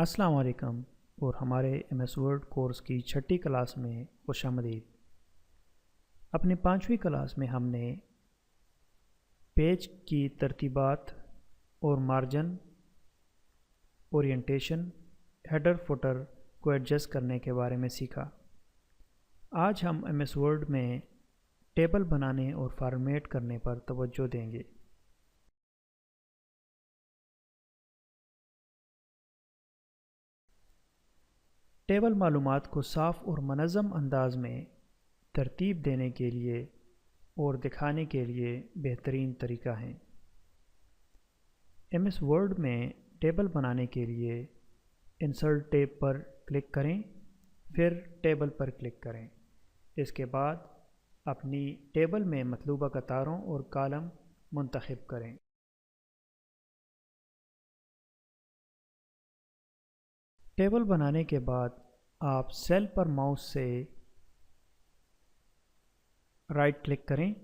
अस्सलाम वालेकुम और हमारे एम एस वर्ड कोर्स की छठी क्लास में खुश आमदीद अपनी पाँचवीं क्लास में हमने पेज की तरतीबात और मार्जिन, ओरिएंटेशन, हेडर फुटर को एडजस्ट करने के बारे में सीखा। आज हम एम एस वर्ड में टेबल बनाने और फॉर्मेट करने पर तवज्जो देंगे। टेबल मालूम को साफ़ और मनज़म अंदाज में तरतीब देने के लिए और दिखाने के लिए बेहतरीन तरीका है। एम एस वर्ड में टेबल बनाने के लिए इंसर्ट टेब पर क्लिक करें, फिर टेबल पर क्लिक करें। इसके बाद अपनी टेबल में मतलूबा कतारों और कालम मुंतखब करें। टेबल बनाने के बाद आप सेल पर माउस से राइट क्लिक करें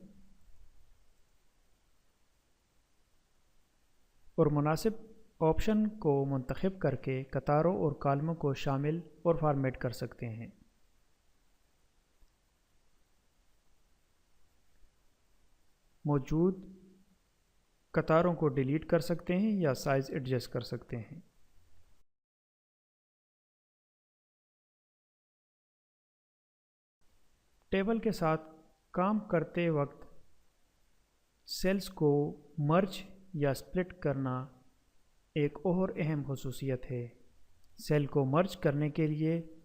और मुनासिब ऑप्शन को मंतखब करके कतारों और कालमों को शामिल और फॉर्मेट कर सकते हैं। मौजूद कतारों को डिलीट कर सकते हैं या साइज़ एडजस्ट कर सकते हैं। टेबल के साथ काम करते वक्त सेल्स को मर्ज या स्प्लिट करना एक और अहम खसूसियत है। सेल को मर्ज करने के लिए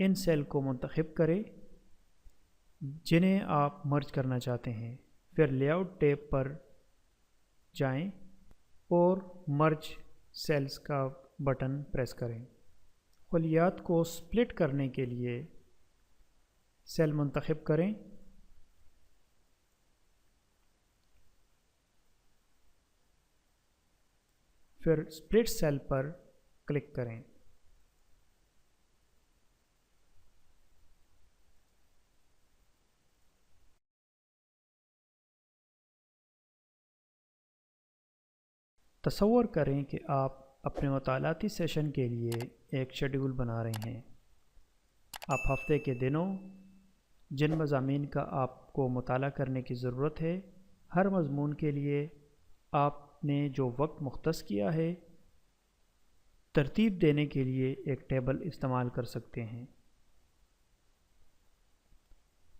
इन सेल को मंतखब करें, जिन्हें आप मर्ज करना चाहते हैं। फिर लेआउट टेप पर जाएँ और मर्ज सेल्स का बटन प्रेस करें। खलियात को स्प्लिट करने के लिए सेल मंतखब करें। फिर स्प्लिट सेल पर क्लिक करें। तस्वर करें कि आप अपने मतालाती सेशन के लिए एक शेड्यूल बना रहे हैं। आप हफ़्ते के दिनों जिन मजामी का आपको मताल करने की ज़रूरत है। हर मजमून के लिए आपने जो वक्त मुख्त किया है, तरतीब देने के लिए एक टेबल इस्तेमाल कर सकते हैं।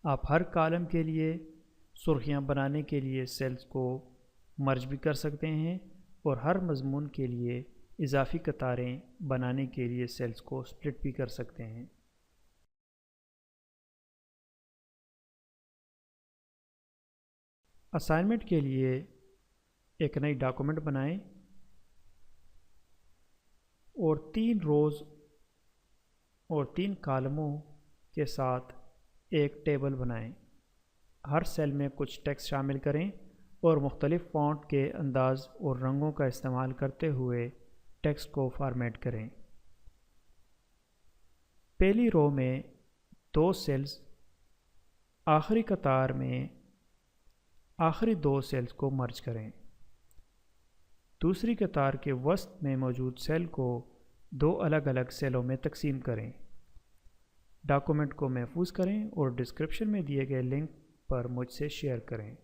आप हर कॉलम के लिए, सुर्खियाँ बनाने के लिए सेल्स को मर्ज भी कर सकते हैं और हर मजमून के लिए इजाफी कतारें बनाने के लिए सेल्स को स्प्लिट भी कर सकते हैं। असाइनमेंट के लिए एक नई डॉक्यूमेंट बनाएँ और तीन रोज़ और तीन कालमों के साथ एक टेबल बनाएँ। हर सेल में कुछ टेक्स्ट शामिल करें और मुख्तलिफ़ फ़ॉन्ट के अंदाज और रंगों का इस्तेमाल करते हुए टेक्स्ट को फॉर्मेट करें। पहली रो में दो सेल्स आखिरी कतार में आखिरी दो सेल्स को मर्ज करें। दूसरी कतार के वस्त में मौजूद सेल को दो अलग अलग सेलों में तकसीम करें। डॉक्यूमेंट को महफूज करें और डिस्क्रिप्शन में दिए गए लिंक पर मुझसे शेयर करें।